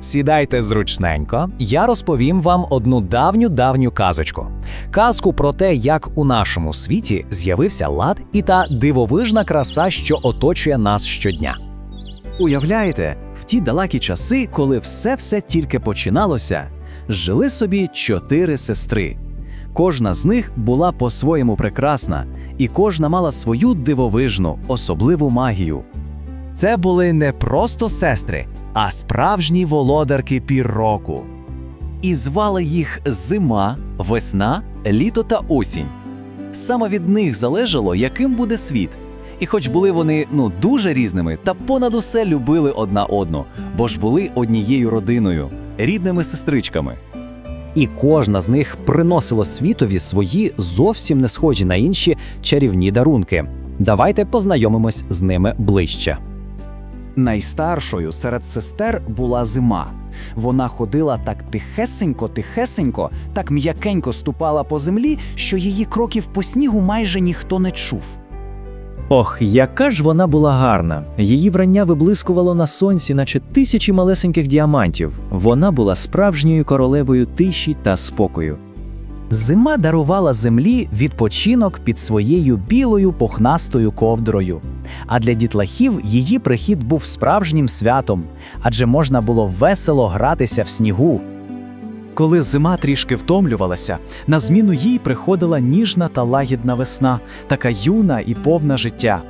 Сідайте зручненько, я розповім вам одну давню давню казочку. Казку про те, як у нашому світі з'явився лад і та дивовижна краса, що оточує нас щодня. Уявляєте, в ті далекі часи, коли все-все тільки починалося, жили собі чотири сестри. Кожна з них була по-своєму прекрасна, і кожна мала свою дивовижну, особливу магію. Це були не просто сестри, а справжні володарки півроку. І звали їх зима, весна, літо та осінь. Саме від них залежало, яким буде світ. І хоч були вони ну дуже різними, та понад усе любили одна одну, бо ж були однією родиною, рідними сестричками. І кожна з них приносила світові свої зовсім не схожі на інші чарівні дарунки. Давайте познайомимось з ними ближче. Найстаршою серед сестер була зима. Вона ходила так тихесенько, тихесенько, так м'якенько ступала по землі, що її кроків по снігу майже ніхто не чув. Ох, яка ж вона була гарна! Її врання виблискувало на сонці, наче тисячі малесеньких діамантів. Вона була справжньою королевою тиші та спокою. Зима дарувала землі відпочинок під своєю білою пухнастою ковдрою. А для дітлахів її прихід був справжнім святом, адже можна було весело гратися в снігу. Коли зима трішки втомлювалася, на зміну їй приходила ніжна та лагідна весна, така юна і повна життя.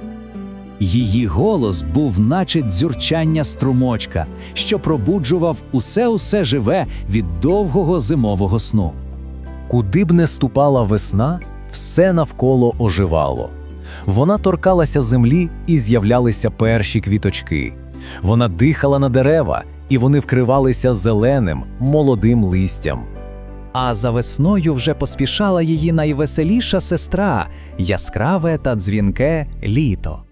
Її голос був наче дзюрчання струмочка, що пробуджував усе усе живе від довгого зимового сну. Куди б не ступала весна, все навколо оживало. Вона торкалася землі і з'являлися перші квіточки. Вона дихала на дерева, і вони вкривалися зеленим, молодим листям. А за весною вже поспішала її найвеселіша сестра, яскраве та дзвінке літо.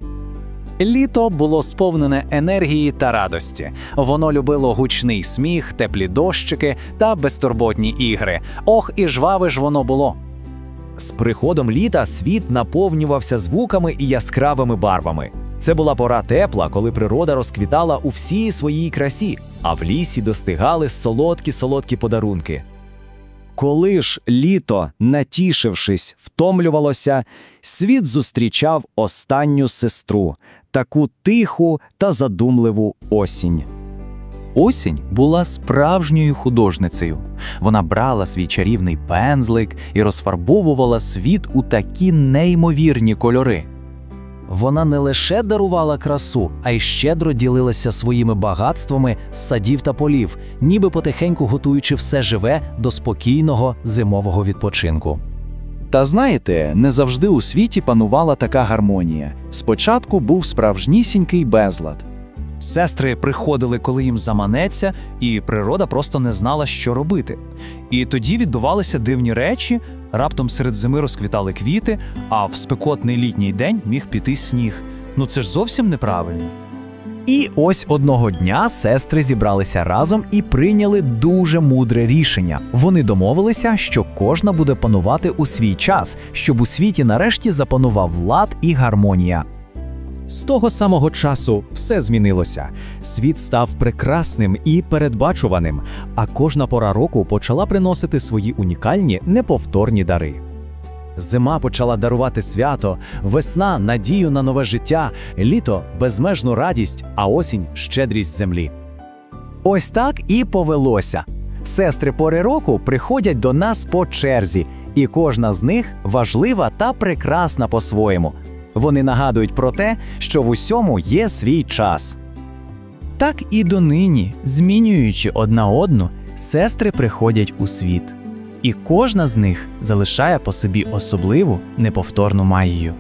Літо було сповнене енергії та радості. Воно любило гучний сміх, теплі дощики та безтурботні ігри. Ох, і жваве ж воно було. З приходом літа світ наповнювався звуками і яскравими барвами. Це була пора тепла, коли природа розквітала у всій своїй красі, а в лісі достигали солодкі солодкі подарунки. Коли ж літо, натішившись, втомлювалося, світ зустрічав останню сестру, таку тиху та задумливу осінь. Осінь була справжньою художницею. Вона брала свій чарівний пензлик і розфарбовувала світ у такі неймовірні кольори. Вона не лише дарувала красу, а й щедро ділилася своїми багатствами з садів та полів, ніби потихеньку готуючи все живе до спокійного зимового відпочинку. Та знаєте, не завжди у світі панувала така гармонія. Спочатку був справжнісінький безлад. Сестри приходили, коли їм заманеться, і природа просто не знала, що робити. І тоді відбувалися дивні речі. Раптом серед зими розквітали квіти, а в спекотний літній день міг піти сніг. Ну це ж зовсім неправильно. І ось одного дня сестри зібралися разом і прийняли дуже мудре рішення. Вони домовилися, що кожна буде панувати у свій час, щоб у світі нарешті запанував лад і гармонія. З того самого часу все змінилося. Світ став прекрасним і передбачуваним, а кожна пора року почала приносити свої унікальні неповторні дари. Зима почала дарувати свято, весна надію на нове життя, літо безмежну радість, а осінь щедрість землі. Ось так і повелося. Сестри пори року приходять до нас по черзі, і кожна з них важлива та прекрасна по-своєму. Вони нагадують про те, що в усьому є свій час. Так і донині, змінюючи одна одну, сестри приходять у світ. І кожна з них залишає по собі особливу неповторну магію.